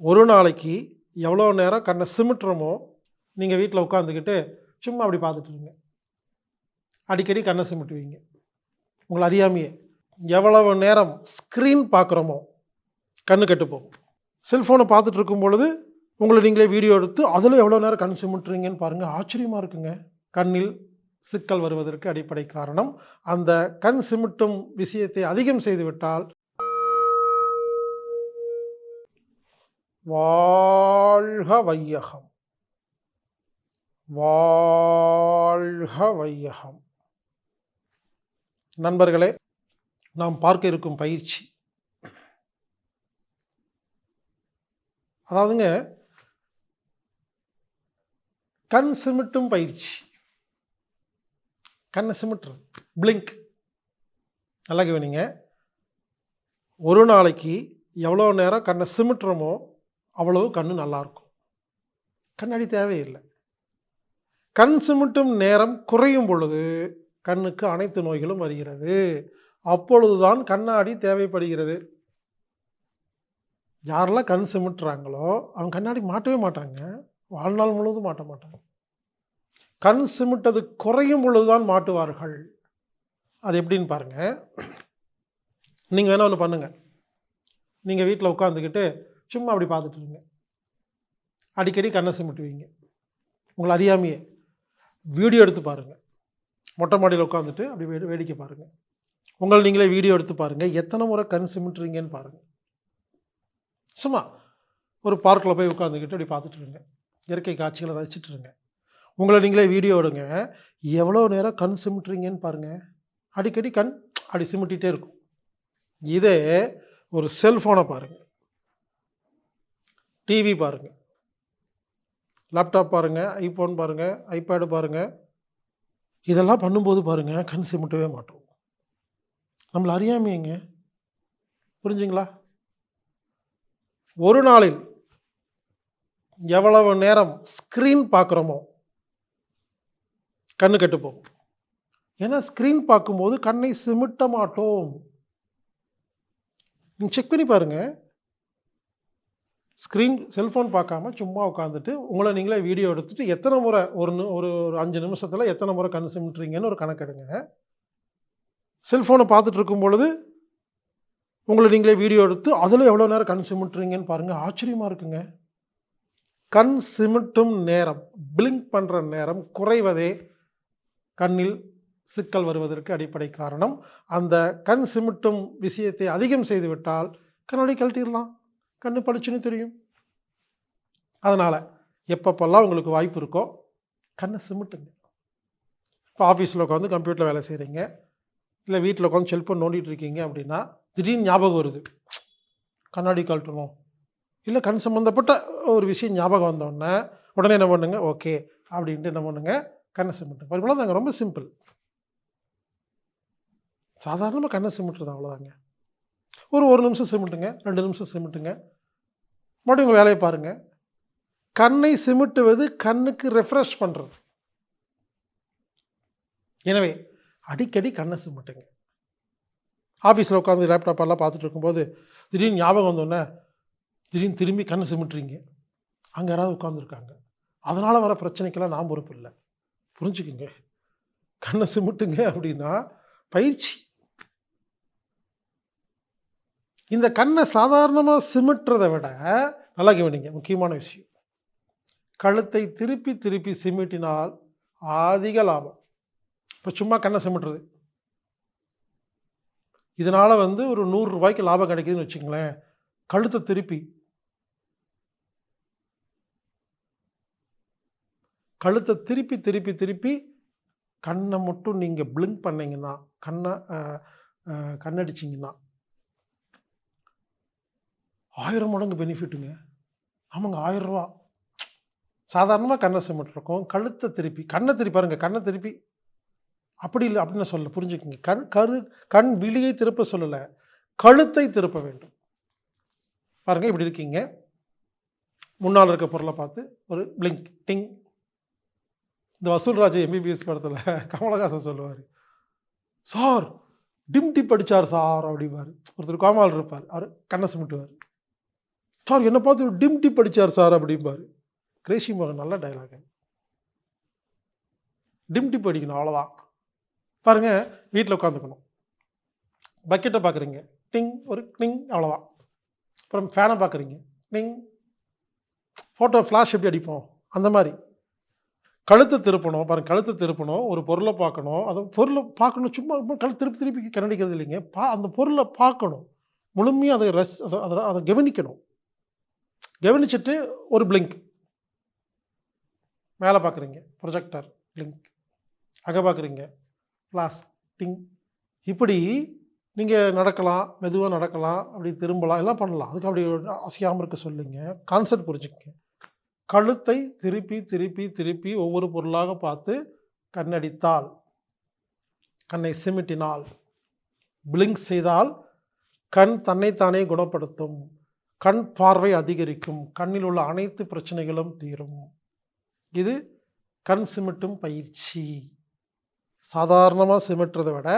ஒரு நாளைக்கு எவ்வளோ நேரம் கண்ணை சிமிட்டுறோமோ நீங்கள் வீட்டில் உட்காந்துக்கிட்டு சும்மா அப்படி பார்த்துட்ருங்க அடிக்கடி கண்ணை சிமிட்டுவீங்க. உங்களை அறியாமையே. எவ்வளவு நேரம் ஸ்க்ரீன் பார்க்குறோமோ கண்ணு கெட்டுப்போம் செல்ஃபோனை பார்த்துட்டு இருக்கும் பொழுது உங்களை நீங்களே வீடியோ எடுத்து அதில் எவ்வளோ நேரம் கண் சிமிட்டுறீங்கன்னு பாருங்கள் ஆச்சரியமாக இருக்குங்க. கண்ணில் சிக்கல் வருவதற்கு அடிப்படை காரணம் அந்த கண் சிமிட்டும் விஷயத்தை அதிகம் செய்துவிட்டால் வாழ்க வையகம். வாழ்க வையகம். நண்பர்களே நாம் பார்க்க இருக்கும் பயிற்சி. அதாவதுங்க கண் சிமிட்டும் பயிற்சி. கண்ணை சிமிட்டுறது. பிளிங்க் நல்லா கவனிங்க. ஒரு நாளைக்கு எவ்வளோ நேரம் கண்ணை சிமிட்டுறோமோ அவ்வளவு கண் நல்லாயிருக்கும் கண்ணாடி தேவையில்லை. கண் சிமிட்டும் நேரம் குறையும் பொழுது கண்ணுக்கு அனைத்து நோய்களும் வருகிறது. அப்பொழுதுதான் கண்ணாடி தேவைப்படுகிறது. யாரெல்லாம் கண் சிமிட்டுறாங்களோ அவங்க கண்ணாடி மாட்டவே மாட்டாங்க. வாழ்நாள் முழுவதும் மாட்ட மாட்டாங்க. கண் சிமிட்டது குறையும் பொழுதுதான் மாட்டுவார்கள். அது எப்படின்னு பாருங்கள் நீங்கள் வேணா ஒன்று பண்ணுங்கள் நீங்கள் வீட்டில் உட்காந்துக்கிட்டு சும்மா அப்படி பார்த்துட்டு இருங்க. அடிக்கடி கண்ணை சிமிட்டுவீங்க உங்களை அறியாமையே. வீடியோ எடுத்து பாருங்கள் மொட்டை மாடியில் உட்காந்துட்டு அப்படி வே வேடிக்கை பாருங்கள் உங்களை நீங்களே வீடியோ எடுத்து பாருங்கள் எத்தனை முறை கண் சிமிட்டுறீங்கன்னு பாருங்கள் சும்மா ஒரு பார்க்கில் போய் உட்காந்துக்கிட்டு அப்படி பார்த்துட்டு இருங்க. இயற்கை காட்சிகளை ரசிச்சுட்டு இருங்க. உங்களை நீங்களே வீடியோ எடுங்க. எவ்வளோ நேரம் கண் சிமிட்டுறீங்கன்னு பாருங்கள் அடிக்கடி கண் அப்படி சிமிட்டிகிட்டே இருக்கும். இதே ஒரு செல்ஃபோனை பாருங்கள் டிவி பாருங்கள் லேப்டாப் பாருங்கள் ஐஃபோன் பாருங்கள் ஐபேடு பாருங்கள் இதெல்லாம் பண்ணும்போது பாருங்கள் கண் சிமிட்டவே மாட்டோம். நம்மளை அறியாமையங்க புரிஞ்சுங்களா? ஒரு நாளில் எவ்வளவு நேரம் ஸ்க்ரீன் பார்க்குறோமோ கண்ணு கெட்டு போகும். ஏன்னா ஸ்க்ரீன் பார்க்கும்போது கண்ணை சிமிட்ட மாட்டோம். நீங்கள் செக் பண்ணி பாருங்கள் ஸ்க்ரீன் செல்ஃபோன் பார்க்காம சும்மா உட்காந்துட்டு உங்களை நீங்களே வீடியோ எடுத்துகிட்டு எத்தனை முறை ஒரு ஒரு ஒரு அஞ்சு நிமிஷத்தில் எத்தனை முறை கண் சிமிட்டுறீங்கன்னு ஒரு கணக்கெடுங்க செல்ஃபோனை பார்த்துட்டு இருக்கும் பொழுது உங்களை நீங்களே வீடியோ எடுத்து அதில் எவ்வளோ நேரம் கண் சிமிட்டுறீங்கன்னு பாருங்கள் ஆச்சரியமாக இருக்குங்க. கண் சிமிட்டும் நேரம் பிளிங்க் பண்ணுற நேரம் குறைவதே கண்ணில் சிக்கல் வருவதற்கு அடிப்படை காரணம். அந்த கண் சிமிட்டும் விஷயத்தை அதிகம் செய்துவிட்டால் கண்ணாடி கழட்டிடலாம். கண்ணு பளிச்சுன்னு தெரியும். அதனால் எப்பப்பெல்லாம் உங்களுக்கு வாய்ப்பு இருக்கோ கண்ணை சிமிட்டுங்க. இப்போ ஆஃபீஸில் உட்காந்து கம்ப்யூட்டரில் வேலை செய்கிறீங்க இல்லை வீட்டில் உட்காந்து செல்ஃபோன் நோண்டிகிட்டு இருக்கீங்க அப்படின்னா திடீர்னு ஞாபகம் வருது. கண்ணாடி கழட்டணும். இல்லை கண் சம்மந்தப்பட்ட ஒரு விஷயம் ஞாபகம் வந்தோடனே உடனே என்ன பண்ணுங்க? ஓகே அப்படின்ட்டு என்ன பண்ணுங்க? கண்ணை சிமிட்டுங்க. இவ்வளோதாங்க ரொம்ப சிம்பிள். சாதாரணமாக கண்ணை சிமிட்டுறது அவ்வளோதாங்க ஒரு ஒரு நிமிஷம் சிமிட்டுங்க ரெண்டு நிமிஷம் சிமிட்டுங்க. மறுபடியும் உங்கள் வேலையை பாருங்கள் கண்ணை சிமிட்டுவது கண்ணுக்கு ரெஃப்ரெஷ் பண்ணுறது எனவே அடிக்கடி கண்ணை சிமிட்டுங்க. ஆஃபீஸில் உட்காந்து லேப்டாப் எல்லாம் பார்த்துட்டு இருக்கும்போது திடீர்னு ஞாபகம் வந்தோடனே திடீர்னு திரும்பி கண்ணை சிமிட்டுறீங்க. அங்கே யாராவது உட்காந்துருக்காங்க அதனால் வர பிரச்சனைக்கெல்லாம் நான் பொறுப்பு இல்லை. புரிஞ்சுக்குங்க. கண்ணை சிமிட்டுங்க அப்படின்னா பயிற்சி. இந்த கண்ணை சாதாரணமாக சிமிட்டுறதை விட நல்லா கவனிங்க முக்கியமான விஷயம். கழுத்தை திருப்பி திருப்பி சிமிட்டினால் அதிக லாபம். இப்போ சும்மா கண்ணை சிமிட்டுறது. இதனால் வந்து ஒரு நூறுரூபாய்க்கு லாபம் கிடைக்குதுன்னு வச்சுங்களேன் கழுத்தை திருப்பி. கழுத்தை திருப்பி திருப்பி திருப்பி கண்ணை மட்டும் நீங்கள் பிளிங்க் பண்ணிங்கன்னா கண்ணை கண்ணடிச்சிங்கன்னா ஆயிரம் மடங்கு பெனிஃபிட்டுங்க ஆமாங்க ஆயிரரூவா. சாதாரணமாக கண்ணை சிமிட்டிருக்கோம் கழுத்தை திருப்பி கண்ணை திருப்பி பாருங்க கண்ணை திருப்பி. அப்படி இல்லை அப்படின்னு நான் சொல்ல புரிஞ்சுக்கோங்க. கண் கரு கண் விழியை திருப்ப சொல்லலை கழுத்தை திருப்ப வேண்டும். பாருங்க இப்படி இருக்கீங்க. முன்னால் இருக்க பொருளை பார்த்து ஒரு பிளிங்க் டிங் இந்த வசூல்ராஜ் எம்பிபிஎஸ் படத்தில் கமலஹாசன் சொல்லுவார். சார் டிம் டிப் அடித்தார் சார் அப்படிம்பார். ஒருத்தர் கோமால் இருப்பார் அவர் கண்ணை சிமிட்டுவார். சார் என்னை பார்த்து டிம் டிப் அடிச்சார் சார் அப்படிம்பாரு. கிரேசி மகன் நல்ல டைலாக் டிம் டிப் அடிக்கணும் அவ்வளோதான் பாருங்கள் வீட்டில் உட்காந்துக்கணும் பக்கெட்டை பார்க்குறீங்க டிங் ஒரு டிங் அவ்வளோதான் அப்புறம் ஃபேனை பார்க்குறீங்க டிங் ஃபோட்டோ ஃப்ளாஷ் எப்படி அடிப்போம்? அந்த மாதிரி. கழுத்தை திருப்பணும் பாருங்க கழுத்தை திருப்பணும் ஒரு பொருளை பார்க்கணும். அதை பொருளை பார்க்கணும் சும்மா கழுத்து திருப்பி திருப்பி கண்ணடிக்கிறது இல்லைங்க. பா அந்த பொருளை பார்க்கணும். முழுமையாக அதை ரஸ் அதை அதை அதை கவனிக்கணும். கவனிச்சுட்டு ஒரு பிளிங்க் மேலே பார்க்குறீங்க ப்ரொஜெக்டர் பிளிங்க் அங்கே பார்க்குறீங்க ஃப்ளாஸ் டிங் இப்படி நீங்கள் நடக்கலாம் மெதுவாக நடக்கலாம் அப்படி திரும்பலாம் எல்லாம் பண்ணலாம். அதுக்கு அப்படி அசையாமல் இருக்க சொல்லுங்க. கான்செப்ட் புரிஞ்சுக்கங்க. கழுத்தை திருப்பி திருப்பி திருப்பி ஒவ்வொரு பொருளாக பார்த்து கண்ணடித்தால் கண்ணை சிமிட்டினால் பிளிங்க் செய்தால் கண் தன்னைத்தானே குணப்படுத்தும். கண் பார்வை அதிகரிக்கும். கண்ணில் உள்ள அனைத்து பிரச்சனைகளும் தீரும். இது கண் சிமிட்டும் பயிற்சி. சாதாரணமாக சிமிட்டுறதை விட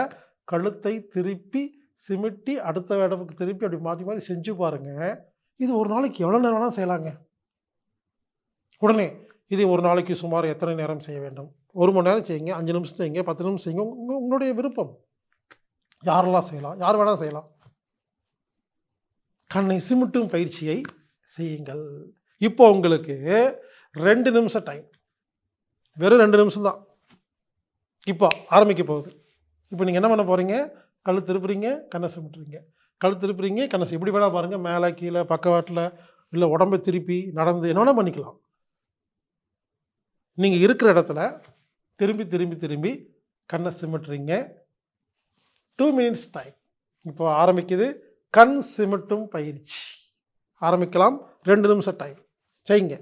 கழுத்தை திருப்பி சிமிட்டி அடுத்த இடத்துக்கு திருப்பி அப்படி மாற்றி மாதிரி செஞ்சு பாருங்கள் இது ஒரு நாளைக்கு எவ்வளோ நேரம் வேணால் செய்யலாங்க. உடனே இதை ஒரு நாளைக்கு சுமார் எத்தனை நேரம் செய்ய வேண்டும்? ஒரு மணி நேரம் செய்யுங்க அஞ்சு நிமிஷம் செய்யுங்க பத்து நிமிஷம் செய்யுங்க. உங்களுடைய விருப்பம். யாரெல்லாம் செய்யலாம்? யார் வேணால் செய்யலாம். கண்ணை சிமிட்டும் பயிற்சியை செய்யுங்கள். இப்போ உங்களுக்கு ரெண்டு நிமிஷம் டைம் வெறும் ரெண்டு நிமிஷம் தான். இப்போ ஆரம்பிக்க போகுது. இப்போ நீங்கள் என்ன பண்ண போகிறீங்க கழு திருப்புறீங்க கண்ணை சிமிட்டுறீங்க. கழு திருப்புறீங்க கண்ணை எப்படி வேணால் பாருங்கள் மேலே கீழே பக்கவாட்டில் இல்லை உடம்பை திருப்பி நடந்து என்ன வேணால் பண்ணிக்கலாம். நீங்கள் இருக்கிற இடத்துல திரும்பி திரும்பி திரும்பி கண்ணை சிமிட்டுறீங்க. டூ மினிட்ஸ் டைம் இப்போ ஆரம்பிக்குது. கண் சிமிட்டும் பயிற்சி. ஆரம்பிக்கலாம். ரெண்டு நிமிஷம் டைம் செய்யுங்க.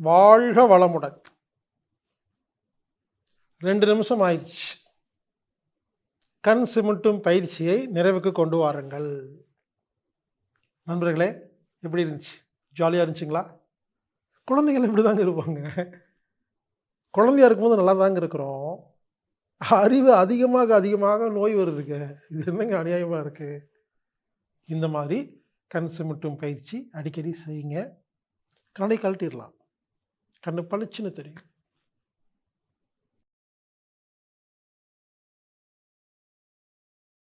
வாழ்க வளமுடன். ரெண்டு நிமிஷம் ஆயிடுச்சு. கண் சிமிட்டும் பயிற்சியை நிறைவுக்கு கொண்டு வாருங்கள். நண்பர்களே எப்படி இருந்துச்சு? ஜாலியாக இருந்துச்சுங்களா? குழந்தைகள் இப்படி தாங்க இருப்பாங்க. குழந்தையா இருக்கும்போது நல்லா தாங்க இருக்கிறோம். அறிவு அதிகமாக அதிகமாக நோய் வருதுங்க. இது என்னங்க அநியாயமாக இருக்குது இந்த மாதிரி கண் சிமிட்டும் பயிற்சி அடிக்கடி செய்யுங்க. கண்ணை கழட்டிடலாம். கண்ணு பளிச்சுன்னு தெரியும்.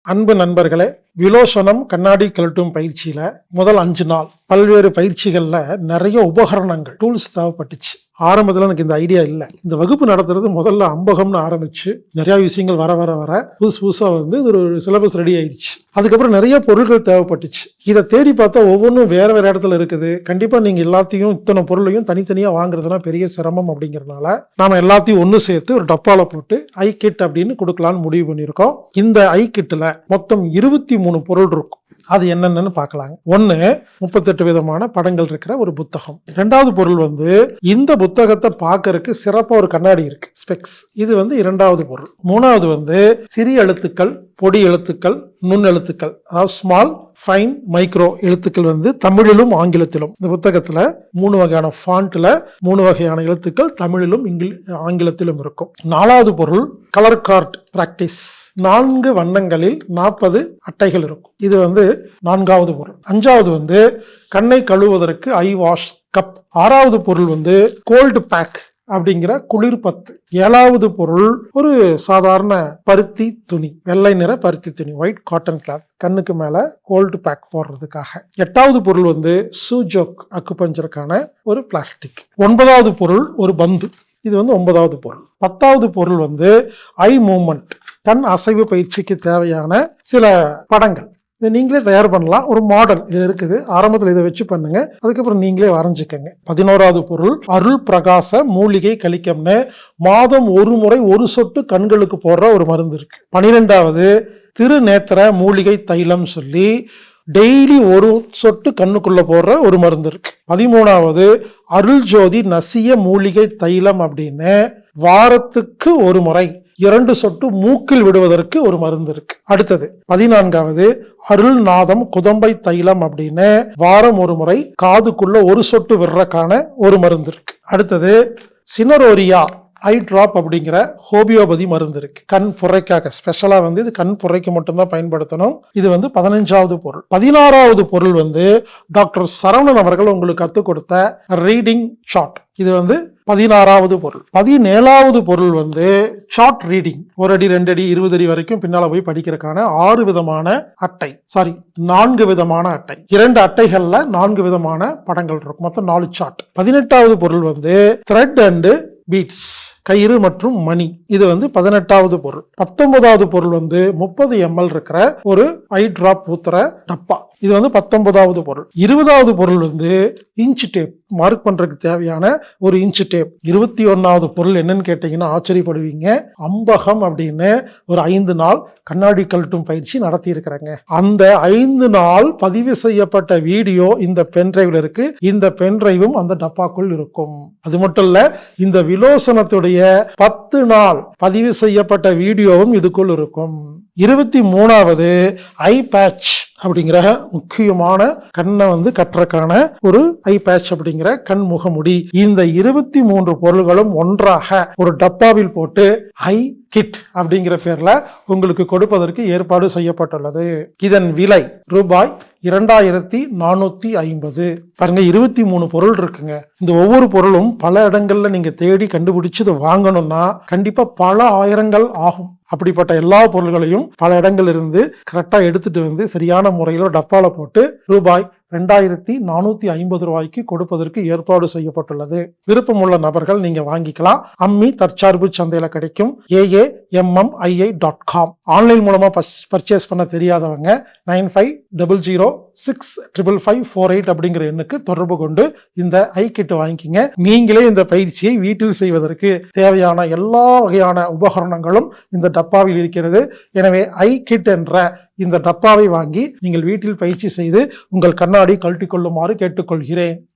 அன்பு நண்பர்களே விலோசனம் கண்ணாடி கழட்டும் பயிற்சியில முதல் அஞ்சு நாள். பல்வேறு பயிற்சிகளில் நிறைய உபகரணங்கள் டூல்ஸ் தேவைப்பட்டுச்சு. ஆரம்பத்தில் எனக்கு இந்த ஐடியா இல்லை. இந்த வகுப்பு நடத்துறது முதல்ல அம்பகம்னு ஆரம்பிச்சு நிறைய விஷயங்கள் வர வர வர புதுசு புதுசாக வந்து இது ஒரு சிலபஸ் ரெடி ஆயிடுச்சு அதுக்கப்புறம் நிறைய பொருட்கள் தேவைப்பட்டுச்சு. இதை தேடி பார்த்தா ஒவ்வொன்றும் வேற வேற இடத்துல இருக்குது. கண்டிப்பாக நீங்கள் எல்லாத்தையும் இத்தனை பொருளையும் தனித்தனியாக வாங்குறதுனா பெரிய சிரமம் அப்படிங்கிறதுனால நாம எல்லாத்தையும் ஒன்று சேர்த்து ஒரு டப்பாவில் போட்டு ஐ கிட் அப்படின்னு கொடுக்கலான்னு முடிவு பண்ணியிருக்கோம். இந்த ஐ கிட்டில் மொத்தம் இருபத்தி மூணு பொருள் இருக்கும். அது என்னென்னு பார்க்கலாங்க. ஒன்று முப்பத்தெட்டு விதமான படங்கள் இருக்கிற ஒரு புத்தகம். ரெண்டாவது பொருள் வந்து இந்த புத்தகத்தை பார்க்கறதுக்கு சிறப்பாக ஒரு கண்ணாடி இருக்கு ஸ்பெக்ஸ் இது வந்து இரண்டாவது பொருள். மூணாவது வந்து சிறிய எழுத்துக்கள் பொடி எழுத்துக்கள் நுண் எழுத்துக்கள் அதாவது ஸ்மால் ஃபைன் மைக்ரோ எழுத்துக்கள் வந்து தமிழிலும் ஆங்கிலத்திலும். இந்த புத்தகத்தில் மூணு வகையான ஃபாண்ட்டில் மூணு வகையான எழுத்துக்கள் தமிழிலும் இங்கிலி ஆங்கிலத்திலும் இருக்கும். நாலாவது பொருள் கலர் கார்ட் பிராக்டிஸ் நான்கு வண்ணங்களில் நாற்பது அட்டைகள் இருக்கும். இது வந்து நான்காவது பொருள். அஞ்சாவது வந்து கண்ணை கழுவுவதற்கு ஐ வாஷ் கப் ஆறாவது பொருள் வந்து கோல்டு பேக் அப்படிங்கிற குளிர் பத்து ஏழாவது பொருள் ஒரு சாதாரண பருத்தி துணி. வெள்ளை நிற பருத்தி துணி ஒயிட் காட்டன் கிளாத் கண்ணுக்கு மேல கோல்டு பேக் போடுறதுக்காக. எட்டாவது பொருள் வந்து சூஜோக் அக்குப்பஞ்சருக்கான ஒரு பிளாஸ்டிக் ஒன்பதாவது பொருள் ஒரு பந்து. இது வந்து ஒன்பதாவது பொருள். பத்தாவது பொருள் வந்து ஐ மூமெண்ட் கண் அசைவு பயிற்சிக்கு தேவையான சில படங்கள். இதை நீங்களே தயார் பண்ணலாம். ஒரு மாடல் இதில் இருக்குது. ஆரம்பத்தில் இதை வச்சு பண்ணுங்க. அதுக்கப்புறம் நீங்களே வரைஞ்சிக்கங்க. பதினோராவது பொருள் அருள் பிரகாச மூலிகை கலிக்கம்னு மாதம் ஒரு முறை ஒரு சொட்டு கண்களுக்கு போடுற ஒரு மருந்து இருக்கு. பனிரெண்டாவது திருநேத்திர மூலிகை தைலம் சொல்லி டெய்லி ஒரு சொட்டு கண்ணுக்குள்ள போடுற ஒரு மருந்து இருக்கு. பதிமூணாவது அருள் ஜோதி நசிய மூலிகை தைலம் அப்படின்னு வாரத்துக்கு ஒரு முறை இரண்டு சொட்டு மூக்கில் விடுவதற்கு ஒரு மருந்து இருக்கு. அடுத்தது பதினான்காவது அருள் நாதம் குதம்பை தைலம் அப்படின்னு வாரம் ஒரு முறை காதுக்குள்ள ஒரு சொட்டு விடுறக்கான ஒரு மருந்து இருக்கு. அடுத்தது சினரோரியா ஐ டிராப் அப்படிங்கிற ஹோமியோபதி மருந்து இருக்கு. கண் புரைக்காக ஸ்பெஷலா வந்து இது கண் புரைக்கு மட்டும்தான் பயன்படுத்தணும். இது வந்து பதினஞ்சாவது பொருள். பதினாறாவது பொருள் வந்து டாக்டர் சரவணன் அவர்கள் உங்களுக்கு கற்றுக் கொடுத்த ரீடிங் ஷார்ட் இது வந்து பதினாறாவது பொருள். பதினேழாவது பொருள் வந்து ஷார்ட் ரீடிங் ஒரு அடி ரெண்டு அடி இருபது அடி வரைக்கும் பின்னால போய் படிக்கிறதுக்கான ஆறு விதமான அட்டை. சாரி நான்கு விதமான அட்டை. இரண்டு அட்டைகள்ல நான்கு விதமான படங்கள் இருக்கும். மொத்தம் நாலு சார்ட் பதினெட்டாவது பொருள் வந்து த்ரெட் அண்டு பீட்ஸ் கயிறு மற்றும் மணி. இது வந்து பதினெட்டாவது பொருள். பத்தொன்பதாவது பொருள் வந்து முப்பது எம்எல் இருக்கிற ஒரு ஐ டிராப் ஊத்துற டப்பா. இது வந்து பத்தொன்பதாவது பொருள். இருபதாவது பொருள் வந்து இன்ச் டேப் மார்க் பண்றதுக்கு தேவையான ஒரு இன்ச் டேப் இருபத்தி ஒன்னாவது பொருள் என்னன்னு கேட்டீங்கன்னா ஆச்சரியப்படுவீங்க. அம்பகம் அப்படின்னு ஒரு ஐந்து நாள் கண்ணாடி கழட்டும் பயிற்சி நடத்தி இருக்கிறாங்க அந்த ஐந்து நாள் பதிவு செய்யப்பட்ட வீடியோ இந்த பென்ட்ரைவில் இருக்கு. இந்த பென்ட்ரைவும் அந்த டப்பாக்குள் இருக்கும். அது மட்டும் இல்ல இந்த விலோசனத்துடைய பத்து நாள் பதிவு செய்யப்பட்ட வீடியோவும் இதுக்குள் இருக்கும். இருபத்தி மூணாவது ஐ பேட்ச் அப்படிங்கிற முக்கியமான கண்ணை வந்து கட்டுறக்கான ஒரு ஐ பேட்ச் அப்படிங்கிற கண் முகமுடி. இந்த இருபத்தி மூன்று பொருள்களும் ஒன்றாக ஒரு டப்பாவில் போட்டு ஐ கிட் அப்படிங்கிற பேர்ல உங்களுக்கு கொடுப்பதற்கு ஏற்பாடு செய்யப்பட்டுள்ளது. இதன் விலை ரூபாய் இரண்டாயிரத்தி நானூத்தி ஐம்பது. பாருங்க இருபத்தி மூணு பொருள் இருக்குங்க. இந்த ஒவ்வொரு பொருளும் பல இடங்கள்ல நீங்க தேடி கண்டுபிடிச்சு வாங்கணும்னா கண்டிப்பா பல ஆயிரங்கள் ஆகும். அப்படிப்பட்ட எல்லா பொருள்களையும் பல இடங்கள் இருந்து கரெக்டாக எடுத்துட்டு வந்து சரியான முறையில் டப்பாவில் போட்டு ரூபாய் ரெண்டாயிரத்தி நானூத்தி ஐம்பது ரூபாய்க்கு கொடுப்பதற்கு ஏற்பாடு செய்யப்பட்டுள்ளது. விருப்பமுள்ள நபர்கள் நீங்க வாங்கிக்கலாம். அம்மி தற்சார்பு சந்தையில கிடைக்கும். A A M M I I dot com. Online மூலமா பர்ச்சேஸ் பண்ண தெரியாதவங்க nine five double zero six triple five four eight அப்படிங்கிற எண்ணுக்கு தொடர்பு கொண்டு இந்த ஐ கிட் வாங்கிக்கிங்க. நீங்களே இந்த பயிற்சியை வீட்டில் செய்வதற்கு தேவையான எல்லா வகையான உபகரணங்களும் இந்த டப்பாவில் இருக்கிறது. எனவே ஐ கிட் என்ற இந்த டப்பாவை வாங்கி நீங்கள் வீட்டில் பயிற்சி செய்து உங்கள் கண்ணாடி கழட்டிக் கொள்ளுமாறு கேட்டுக்கொள்கிறேன்.